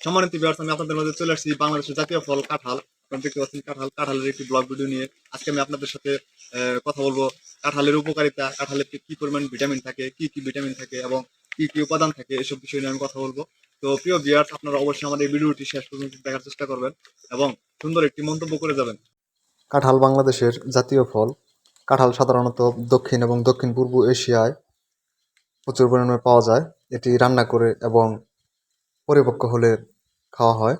সম্মানিত বিহার আমি আপনাদের মধ্যে চলে আসছি বাংলাদেশের জাতীয় ফল কাঁঠাল। দেখতে পাচ্ছেন কাঁঠাল, কাঁঠালের একটি ব্লগ ভিডিও নিয়ে। আজকে আমি আপনাদের সাথে কথা বলব কাঁঠালের উপকারিতা, কাঁঠালের কি পরিমাণ ভিটামিন থাকে, কি কি ভিটামিন থাকে এবং কি কি উপাদান থাকে, এসব বিষয় নিয়ে আমি কথা বলব। তো প্রিয় বিয়ার্স আপনারা অবশ্যই আমাদের এই ভিডিওটি শেষ পর্যন্ত দেখার চেষ্টা করবেন এবং সুন্দর একটি মন্তব্য করে যাবেন। কাঁঠাল বাংলাদেশের জাতীয় ফল। কাঁঠাল সাধারণত দক্ষিণ এবং দক্ষিণ পূর্ব এশিয়ায় প্রচুর পরিমাণে পাওয়া যায়। এটি রান্না করে এবং পরিপক্ক হলে খাওয়া হয়।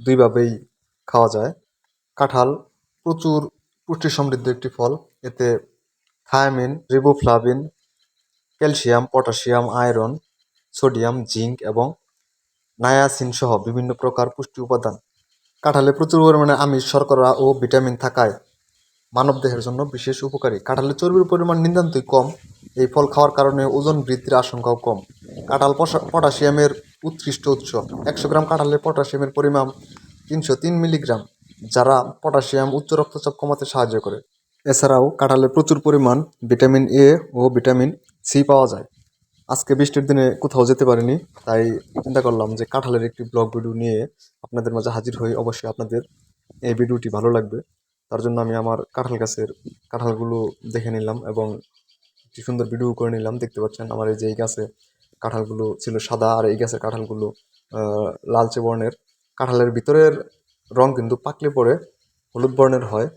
দুইভাবেই খাওয়া যায়। কাঁঠাল প্রচুর পুষ্টি সমৃদ্ধ একটি ফল। এতে thiamine, riboflavin, calcium, potassium, iron, sodium, zinc এবং নায়াসিন সহ বিভিন্ন প্রকার পুষ্টি উপাদান। কাঁঠালে প্রচুর পরিমাণে আমিষ, শর্করা ও ভিটামিন থাকায় মানবদেহের জন্য বিশেষ উপকারী। কাঁঠালের চর্বির পরিমাণ নিতান্তই কম। এই ফল খাওয়ার কারণে ওজন বৃদ্ধির আশঙ্কাও কম। কাঁঠাল পটাশিয়ামের উৎকৃষ্ট উৎস। একশো গ্রাম কাঁঠালে পটাশিয়ামের পরিমাণ তিনশো তিন মিলিগ্রাম, যারা পটাশিয়াম উচ্চ রক্তচাপ কমাতে সাহায্য করে। এছাড়াও কাঁঠালে প্রচুর পরিমাণ ভিটামিন এ ও ভিটামিন সি পাওয়া যায়। আজকে বৃষ্টির দিনে কোথাও যেতে পারিনি, তাই চিন্তা করলাম যে কাঁঠালের একটি ব্লগ ভিডিও নিয়ে আপনাদের মাঝে হাজির হই। অবশ্যই আপনাদের এই ভিডিওটি ভালো লাগবে। তার জন্য আমি আমার কাঁঠাল গাছের কাঁঠালগুলো দেখে নিলাম এবং একটি সুন্দর ভিডিও করে নিলাম। দেখতে পাচ্ছেন আমার এই যে এই গাছে কাঁঠালগুলো ছিল সাদা আর এই গাছের কাঁঠালগুলো লালচে বর্ণের। কাঁঠালের ভিতরের রং কিন্তু পাকলে পরে হলুদ বর্ণের হয়।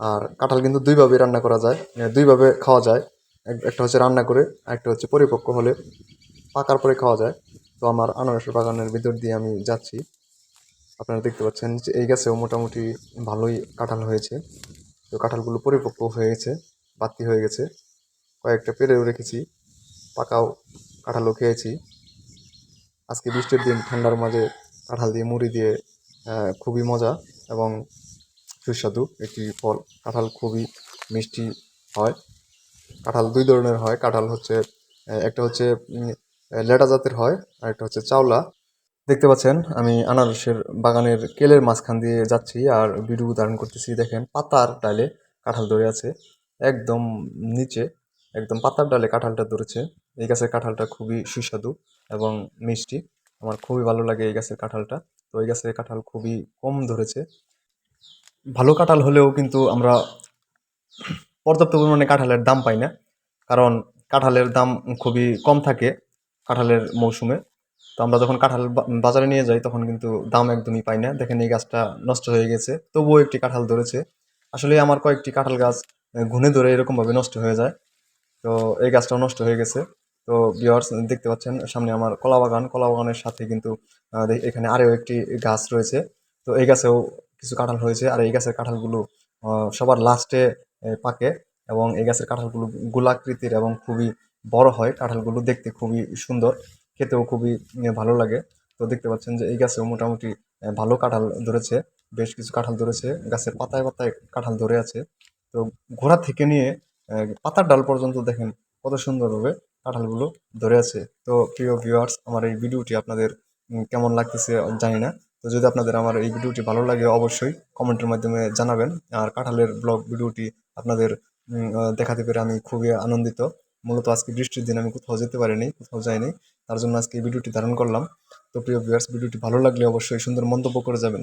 আর কাঁঠাল কিন্তু দুইভাবে রান্না করা যায় দুইভাবে খাওয়া যায়। এক- একটা হচ্ছে রান্না করে একটা হচ্ছে পরিপক্ক হলে পাকার পরে খাওয়া যায়। তো আমার আনারসের বাগানের ভিতর দিয়ে আমি যাচ্ছি। আপনারা দেখতে পাচ্ছেন যে এই গাছেও মোটামুটি ভালোই কাঁঠাল হয়েছে। তো কাঁঠালগুলো পরিপক্ক হয়ে গেছে বাতি হয়ে গেছে। কয়েকটা পেরেও রেখেছি, পাকাও কাঁঠালও খেয়েছি। আজকে বৃষ্টির দিন, ঠান্ডার মাঝে কাঁঠাল দিয়ে মুড়ি দিয়ে খুবই মজা এবং সুস্বাদু একটি ফল। কাঁঠাল খুবই মিষ্টি হয়। কাঁঠাল দুই ধরনের হয়। কাঁঠাল হচ্ছে একটা হচ্ছে লেটা জাতের হয় আর একটা হচ্ছে চাওলা। দেখতে পাচ্ছেন, আমি আনারসের বাগানের কেলের মাঝখান দিয়ে যাচ্ছি আর ভিডিও ধারণ করতেছি। দেখেন, পাতার ডালে কাঁঠাল ধরে আছে। একদম নিচে, একদম পাতার ডালে কাঁঠালটা ধরেছে। এই গাছের কাঁঠালটা খুবই সুস্বাদু এবং মিষ্টি। আমার খুবই ভালো লাগে এই গাছের কাঁঠালটা। তো এই গাছের কাঁঠাল খুবই কম ধরেছে। ভালো কাঁঠাল হলেও কিন্তু আমরা পর্যাপ্ত পরিমাণে কাঁঠালের দাম পাই না। কারণ কাঁঠালের দাম খুবই কম থাকে কাঁঠালের মৌসুমে। তো আমরা যখন কাঁঠাল বাজারে নিয়ে যাই তখন কিন্তু দাম একদমই পাই না। দেখেন এই গাছটা নষ্ট হয়ে গেছে, তবুও একটি কাঁঠাল ধরেছে। আসলে আমার কয়েকটি কাঁঠাল গাছ ঘুণে ধরে এরকমভাবে নষ্ট হয়ে যায়। তো এই গাছটাও নষ্ট হয়ে গেছে। তো ভিউয়ার্স দেখতে পাচ্ছেন, সামনে আমার কলা বাগান কলা বাগানের সাথে কিন্তু এখানে আরও একটি গাছ রয়েছে। তো এই গাছেও কিছু কাঁঠাল হয়েছে আর এই গাছের কাঁঠালগুলো সবার লাস্টে পাকে এবং এই গাছের কাঁঠালগুলো গোলাকৃতির এবং খুবই বড় হয়। কাঁঠালগুলো দেখতে খুবই সুন্দর, খেতেও খুবই ভালো লাগে। তো দেখতে পাচ্ছেন যে এই গাছেও মোটামুটি ভালো কাঁঠাল ধরেছে, বেশ কিছু কাঁঠাল ধরেছে। গাছের পাতায় পাতায় কাঁঠাল ধরে আছে। তো ঘোড়া থেকে নিয়ে পাতার ডাল পর্যন্ত দেখেন কত সুন্দরভাবে কাঁঠালগুলো ধরে আছে। তো প্রিয় ভিউয়ার্স আমার এই ভিডিওটি আপনাদের কেমন লাগতেছে জানি না। তো যদি আপনাদের আমার এই ভিডিওটি ভালো লাগে, অবশ্যই কমেন্টের মাধ্যমে জানাবেন। আর কাঁঠালের ব্লগ ভিডিওটি আপনাদের দেখাতে পেরে আমি খুবই আনন্দিত। মূলত আজকে বৃষ্টির দিন, আমি কোথাও যেতে পারিনি, কোথাও যাইনি, তার জন্য আজকে এই ভিডিওটি ধারণ করলাম। তো প্রিয় ভিউয়ার্স ভিডিওটি ভালো লাগলে অবশ্যই সুন্দর মন্তব্য করে যাবেন।